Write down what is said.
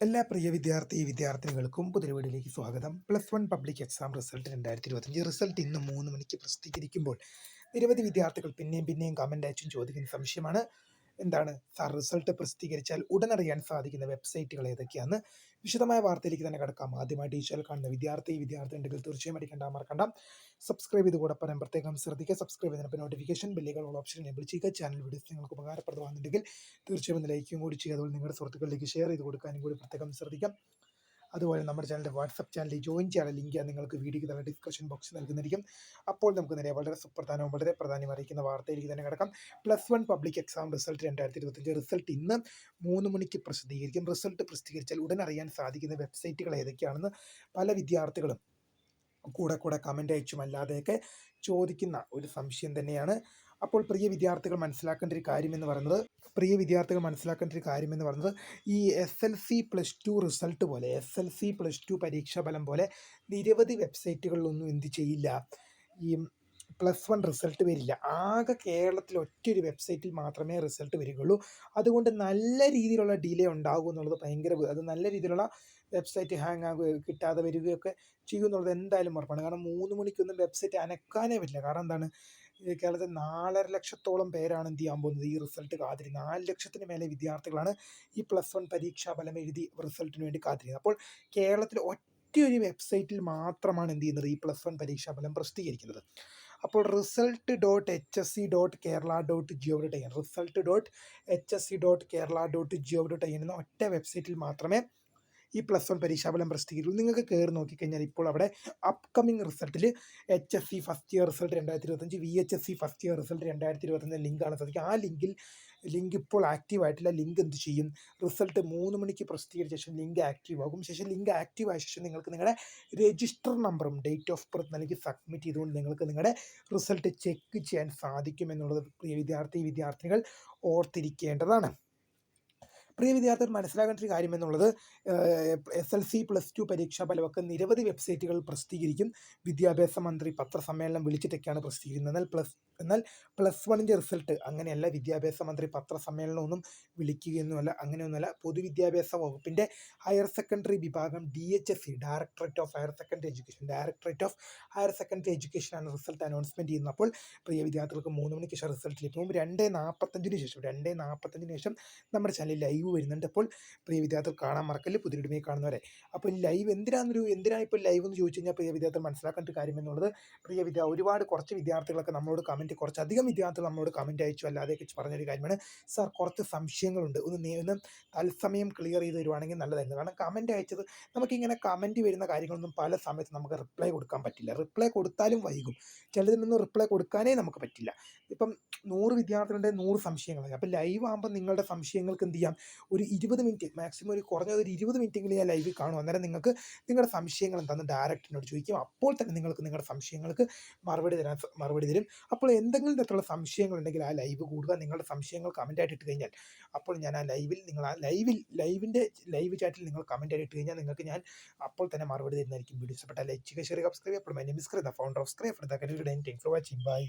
എല്ലാ പ്രിയ വിദ്യാർത്ഥി വിദ്യാർത്ഥിനികൾക്കും പുതിരുവീടിലേക്ക് സ്വാഗതം. Plus one public exam result രണ്ടായിരത്തി ഇരുപത്തഞ്ച് റിസൾട്ട് ഇന്ന് മൂന്ന് മണിക്ക് പ്രസിദ്ധീകരിക്കുമ്പോൾ നിരവധി വിദ്യാർത്ഥികൾ പിന്നെയും പിന്നെയും കമന്റ് അയച്ചും ചോദിക്കുന്ന സംശയമാണ്. എന്താണ് സാർ റിസൾട്ട് പ്രസിദ്ധീകരിച്ചാൽ ഉടൻ അറിയാൻ സാധിക്കുന്ന വെബ്സൈറ്റുകൾ ഏതൊക്കെയാണ് വിശദമായ വാർത്തയിലേക്ക് തന്നെ കിടക്കാം. ആദ്യമായിട്ട് ടീച്ചറിൽ കാണുന്ന വിദ്യാർത്ഥി വിദ്യാർത്ഥി ഉണ്ടെങ്കിൽ തീർച്ചയായും അടിക്കേണ്ട മറക്കണ്ട. സബ്സ്ക്രൈബ് ചെയ്ത് പ്രത്യേകം ശ്രദ്ധിക്കുക. സബ്സ്ക്രൈബ് ചെയ്തതിനൊപ്പം നോട്ടിഫിക്കേഷൻ ബില്ലുകൾ ഓപ്ഷൻ എനേബിൾ ചെയ്യുക. ചാനൽ വീഡിയോസ് നിങ്ങൾക്ക് ഉപകാരപ്രദമാണെന്നുണ്ടെങ്കിൽ തീർച്ചയായും ലൈക്കും കൂടി ചെയ്യുക. അതുപോലെ നിങ്ങളുടെ സുഹൃത്തുക്കളിലേക്ക് ഷെയർ ചെയ്ത് കൊടുക്കാനും കൂടി പ്രത്യേകം ശ്രദ്ധിക്കാം. അതുപോലെ നമ്മുടെ ചാനലിന്റെ വാട്സപ്പ് ചാനലിൽ ജോയിൻ ചെയ്യാൻ ലിങ്ക് നിങ്ങൾക്ക് വീഡിയോയ്ക്ക് തന്നെ ഡിസ്കഷൻ ബോക്സ് നൽകുന്നതായിരിക്കും. അപ്പോൾ നമുക്ക് നേരെ വളരെ സുപ്രധാനവും വളരെ പ്രാധാന്യം അറിയിക്കുന്ന വാർത്തയിലേക്ക് തന്നെ കിടക്കാം. Plus one public exam result രണ്ടായിരത്തി ഇരുപത്തഞ്ച് റിസൾട്ട് ഇന്ന് മൂന്ന് മണിക്ക് പ്രസിദ്ധീകരിക്കും. റിസൾട്ട് പ്രസിദ്ധീകരിച്ചാൽ ഉടൻ അറിയാൻ സാധിക്കുന്ന വെബ്സൈറ്റുകൾ ഏതൊക്കെയാണെന്ന് പല വിദ്യാർത്ഥികളും കൂടെ കൂടെ കമന്റ് അയച്ചും. അല്ലാതെയൊക്കെ ചോദിക്കുന്ന ഒരു സംശയം തന്നെയാണ്. അപ്പോൾ പ്രിയ വിദ്യാർത്ഥികൾ മനസ്സിലാക്കേണ്ട ഒരു കാര്യമെന്ന് പറയുന്നത് പ്രിയ വിദ്യാർത്ഥികൾ മനസ്സിലാക്കേണ്ട ഒരു കാര്യമെന്ന് പറയുന്നത് ഈ S L C plus two result പോലെ S L C plus two പരീക്ഷാ ഫലം പോലെ നിരവധി വെബ്സൈറ്റുകളിലൊന്നും എന്ത് ചെയ്യില്ല. ഈ പ്ലസ് വൺ റിസൾട്ട് വരില്ല. ആകെ കേരളത്തിൽ ഒറ്റൊരു വെബ്സൈറ്റിൽ മാത്രമേ റിസൾട്ട് വരികയുള്ളൂ. അതുകൊണ്ട് നല്ല രീതിയിലുള്ള ഡിലേ ഉണ്ടാകും എന്നുള്ളത് ഭയങ്കര അത് നല്ല രീതിയിലുള്ള വെബ്സൈറ്റ് ഹാങ് ആകുകയോ കിട്ടാതെ വരികയൊക്കെ ചെയ്യും എന്നുള്ളത് എന്തായാലും ഉറപ്പാണ്. കാരണം മൂന്ന് മണിക്കൊന്നും വെബ്സൈറ്റ് അനക്കാനേ പറ്റില്ല. കാരണം എന്താണ്? കേരളത്തിൽ നാലര ലക്ഷത്തോളം പേരാണ് എന്ത് ചെയ്യാൻ പോകുന്നത് ഈ റിസൾട്ട് കാത്തിരി നാല് ലക്ഷത്തിന് മേലെ വിദ്യാർത്ഥികളാണ് ഈ പ്ലസ് വൺ പരീക്ഷാ ഫലം എഴുതി റിസൾട്ടിന് വേണ്ടി കാത്തിരിക്കുന്നത്. അപ്പോൾ കേരളത്തിൽ ഒറ്റയൊരു വെബ്സൈറ്റിൽ മാത്രമാണ് എന്ത് ചെയ്യുന്നത്? ഈ പ്ലസ് വൺ പരീക്ഷാ ഫലം പ്രസിദ്ധീകരിക്കുന്നത്. അപ്പോൾ result dot H S C dot Kerala dot GO dot I N result dot H S C dot Kerala dot GO dot I N എന്ന ഒറ്റ വെബ്സൈറ്റിൽ മാത്രമേ ഈ പ്ലസ് വൺ പരീക്ഷാഫലം പ്രസിദ്ധീകരിക്കുള്ളൂ നിങ്ങൾക്ക് കയറി നോക്കിക്കഴിഞ്ഞാൽ ഇപ്പോൾ അവിടെ upcoming റിസൾട്ടിൽ H S C first year result രണ്ടായിരത്തി ഇരുപത്തഞ്ച് V H S C first year result രണ്ടായിരത്തി ഇരുപത്തഞ്ച് ലിങ്കാണ് സാധിക്കുക ആ ലിങ്കിൽ ലിങ്ക് ഇപ്പോൾ ആക്റ്റീവ് ആയിട്ടില്ല ലിങ്ക് എന്ത് ചെയ്യും? റിസൾട്ട് മൂന്ന് മണിക്ക് പ്രസിദ്ധീകരിച്ച ശേഷം ലിങ്ക് ആക്റ്റീവ് ആകും. ശേഷം ലിങ്ക് ആക്റ്റീവ് ആയ ശേഷം നിങ്ങൾക്ക് നിങ്ങളുടെ രജിസ്റ്റർ നമ്പറും ഡേറ്റ് ഓഫ് ബർത്ത് നൽകി സബ്മിറ്റ് ചെയ്തുകൊണ്ട് നിങ്ങൾക്ക് നിങ്ങളുടെ റിസൾട്ട് ചെക്ക് ചെയ്യാൻ സാധിക്കും എന്നുള്ളത് പ്രിയ വിദ്യാർത്ഥി വിദ്യാർത്ഥിനികൾ ഓർത്തിരിക്കേണ്ടതാണ്. പ്രിയ വിദ്യാർത്ഥികൾ മനസ്സിലാക്കേണ്ട ഒരു കാര്യം എന്നുള്ളത് S L C plus two പരീക്ഷാ ഫലമൊക്കെ നിരവധി വെബ്സൈറ്റുകൾ പ്രസിദ്ധീകരിക്കും. വിദ്യാഭ്യാസ മന്ത്രി പത്രസമ്മേളനം വിളിച്ചിട്ടൊക്കെയാണ് പ്രസിദ്ധീകരിക്കുന്നത്. എന്നാൽ പ്ലസ് എന്നാൽ പ്ലസ് വണ്ണിന്റെ റിസൾട്ട് അങ്ങനെയല്ല. വിദ്യാഭ്യാസ മന്ത്രി പത്രസമ്മേളനമൊന്നും വിളിക്കുകയൊന്നുമല്ല. അങ്ങനെയൊന്നുമല്ല. പൊതുവിദ്യാഭ്യാസ വകുപ്പിന്റെ ഹയർ സെക്കൻഡറി വിഭാഗം D H S C directorate of higher secondary education. Directorate of higher secondary എഡ്യൂക്കേഷനാണ് result announcement ചെയ്യുന്നപ്പോൾ പ്രിയ വിദ്യാർത്ഥികൾക്ക് മൂന്ന് മണിക്ക് ശേഷം റിസൾട്ട് ലഭിക്കും രണ്ട് നാൽപ്പത്തഞ്ചിന് ശേഷം രണ്ട് നാൽപ്പത്തഞ്ചിന് ശേഷം നമ്മുടെ ചാനൽ ലൈവ് വരുന്നുണ്ട്. അപ്പോൾ പ്രിയ വിദ്യാർത്ഥികൾ കാണാൻ മറക്കല്ലേ. പുതിയ കാണുന്നവരെ. അപ്പോൾ ലൈവ് എന്തിനാണെന്നൊരു എന്തിനാണ് ഇപ്പോൾ ലൈവ് എന്ന് ചോദിച്ചു കഴിഞ്ഞാൽ പ്രിയ വിദ്യാർത്ഥികൾ മനസ്സിലാക്കേണ്ട കാര്യം എന്നുള്ളത് പ്രിയ വിദ്യ ഒരുപാട് കുറച്ച് വിദ്യാർത്ഥികളൊക്കെ നമ്മളോട് കമന്റ് കുറച്ചധികം വിദ്യാർത്ഥികൾ നമ്മളോട് കമന്റ് അയച്ചു. അല്ലാതെയൊക്കെ പറഞ്ഞൊരു കാര്യമാണ്. സാർ കുറച്ച് സംശയങ്ങളുണ്ട്. ഒന്ന് നീ ഒന്ന് തത്സമയം ക്ലിയർ ചെയ്ത് തരുവാണെങ്കിൽ നല്ലതായിരുന്നു. കാരണം കമന്റ് അയച്ചത് നമുക്കിങ്ങനെ കമന്റ് വരുന്ന കാര്യങ്ങളൊന്നും പല സമയത്ത് നമുക്ക് റിപ്ലൈ കൊടുക്കാൻ പറ്റില്ല. റിപ്ലൈ കൊടുത്താലും വൈകും. ചിലതിനൊന്നും റിപ്ലൈ കൊടുക്കാനേ നമുക്ക് പറ്റില്ല. ഇപ്പം നൂറ് വിദ്യാർത്ഥികളുടെ നൂറ് സംശയങ്ങളായി. അപ്പോൾ ലൈവ് ആകുമ്പോൾ നിങ്ങളുടെ സംശയങ്ങൾക്ക് എന്ത് ചെയ്യാം? ഒരു ഇരുപത് മിനിറ്റ് മാക്സിമം ഒരു കുറഞ്ഞത് ഒരു ഇരുപത് മിനിറ്റെങ്കിലും ഞാൻ ലൈവിൽ കാണും. അന്നേരം നിങ്ങൾക്ക് നിങ്ങളുടെ സംശയങ്ങൾ എന്താണെന്ന് ഡയറക്റ്റ് എന്നോട് ചോദിക്കും. അപ്പോൾ തന്നെ നിങ്ങൾക്ക് നിങ്ങളുടെ സംശയങ്ങൾക്ക് മറുപടി തരാൻ മറുപടി തരും. അപ്പോൾ എന്തെങ്കിലും തരത്തിലുള്ള സംശയങ്ങൾ ഉണ്ടെങ്കിൽ ആ ലൈവ് കൂടുക. നിങ്ങളുടെ സംശയങ്ങൾ കമന്റ് ആയിട്ട് ഇട്ട് കഴിഞ്ഞാൽ അപ്പോൾ ഞാൻ ആ ലൈവിൽ നിങ്ങൾ ആ ലൈവിൽ ലൈവിന്റെ ലൈവ് ചാറ്റിൽ നിങ്ങൾ കമന്റ് ആയിട്ട് ഇട്ട് കഴിഞ്ഞാൽ നിങ്ങൾക്ക് ഞാൻ അപ്പോൾ തന്നെ മറുപടി തരുന്നതായിരിക്കും. വീഡിയോ ഇഷ്ടപ്പെട്ട ലൈക്ക് ചെയ്യുക ഷെയർ സബ്സ്ക്രൈബ് അപ്പോൾ my name is Kritha founder of scribe for the thanks for watching bye